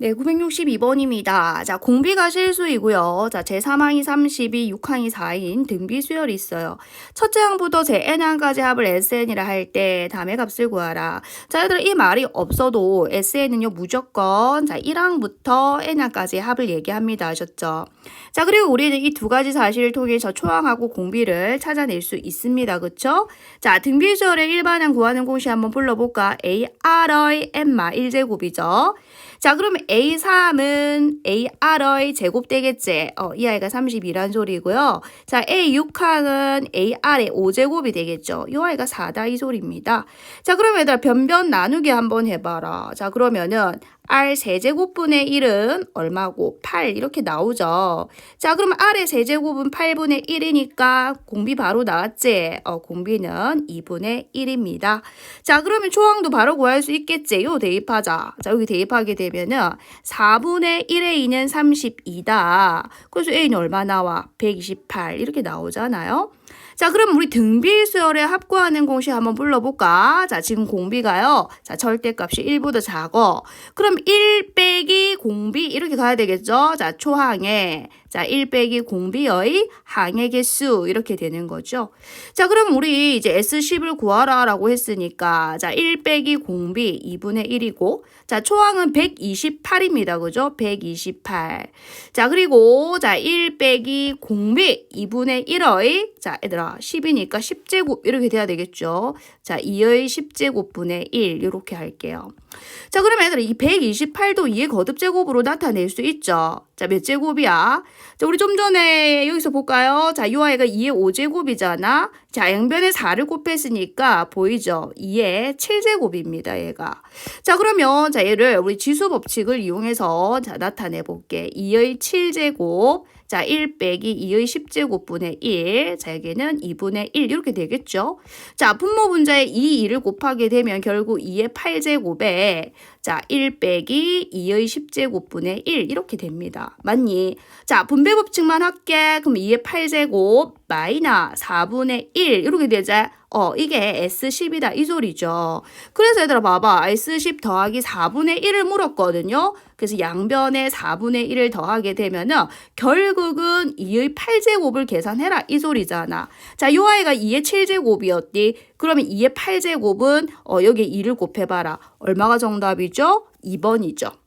네, 962번입니다. 자, 공비가 실수이고요. 자, 제3항이 32, 6항이 4인 등비 수열이 있어요. 첫째 항부터 제 n항까지 합을 sn이라 할때 담의 값을 구하라. 자, 얘들아 이 말이 없어도 sn은요 무조건 자, 1항부터 n항까지 합을 얘기합니다. 아셨죠? 자, 그리고 우리는 이 두 가지 사실을 통해서 초항하고 공비를 찾아낼 수 있습니다. 그쵸? 자, 등비 수열의 일반항 구하는 공식 한번 불러볼까? a r의 n마 1제곱이죠. 자, 그러면 A3은 AR의 제곱 되겠지? 어, 이 아이가 32란 소리고요. 자, A6항은 AR의 5제곱이 되겠죠? 이 아이가 4다 이 소리입니다. 자, 그러면 얘들아 변변 나누기 한번 해봐라. 자, 그러면은 R 세제곱분의 1은 얼마고? 8 이렇게 나오죠. 자, 그럼 R의 세제곱은 8분의 1이니까 공비 바로 나왔지? 어, 공비는 2분의 1입니다. 자, 그러면 초항도 바로 구할 수 있겠지? 요 대입하자. 자, 여기 대입하게 되면은 4분의 1의 2는 32다. 그래서 A는 얼마 나와? 128 이렇게 나오잖아요. 자, 그럼 우리 등비 수열에 합구하는 공식 한번 불러볼까? 자, 지금 공비가요. 자, 절대값이 1보다 작어. 그럼 1 빼기 공비 이렇게 가야 되겠죠? 자, 초항에 자, 1 빼기 공비의 항의 개수 이렇게 되는 거죠. 자, 그럼 우리 이제 S10을 구하라 라고 했으니까 자, 1 빼기 공비 2분의 1이고 자, 초항은 128입니다. 그죠? 128. 자, 그리고 자, 1 빼기 공비 2분의 1의 자, 얘들아 10이니까 10제곱 이렇게 돼야 되겠죠. 자, 2의 10제곱분의 1 이렇게 할게요. 자, 그러면 얘들아 이 128도 2의 거듭제곱으로 나타낼 수 있죠. 자, 몇 제곱이야? 자, 우리 좀 전에 여기서 볼까요? 자, 이 아이가 2의 5제곱이잖아. 자, 양변에 4를 곱했으니까 보이죠? 2의 7제곱입니다, 얘가. 자, 그러면 자, 얘를 우리 지수 법칙을 이용해서 자, 나타내 볼게. 2의 7제곱 자, 1 빼기 2의 10제곱분의 1. 자, 여기는 2분의 1 이렇게 되겠죠? 자, 분모 분자에 2, 2를 곱하게 되면 결국 2의 8제곱에 자, 1 빼기 2의 10제곱분의 1 이렇게 됩니다. 맞니? 자, 분배 법칙만 할게. 그럼 2의 8제곱 마이너 4분의 1 이렇게 되자. 어, 이게 S10이다 이 소리죠. 그래서 얘들아 봐봐. S10 더하기 4분의 1을 물었거든요. 그래서 양변에 4분의 1을 더하게 되면은 결국은 2의 8제곱을 계산해라 이 소리잖아. 자, 요 아이가 2의 7제곱이었디. 그러면 2의 8제곱은 어, 여기에 2를 곱해봐라. 얼마가 정답이죠? 2번이죠.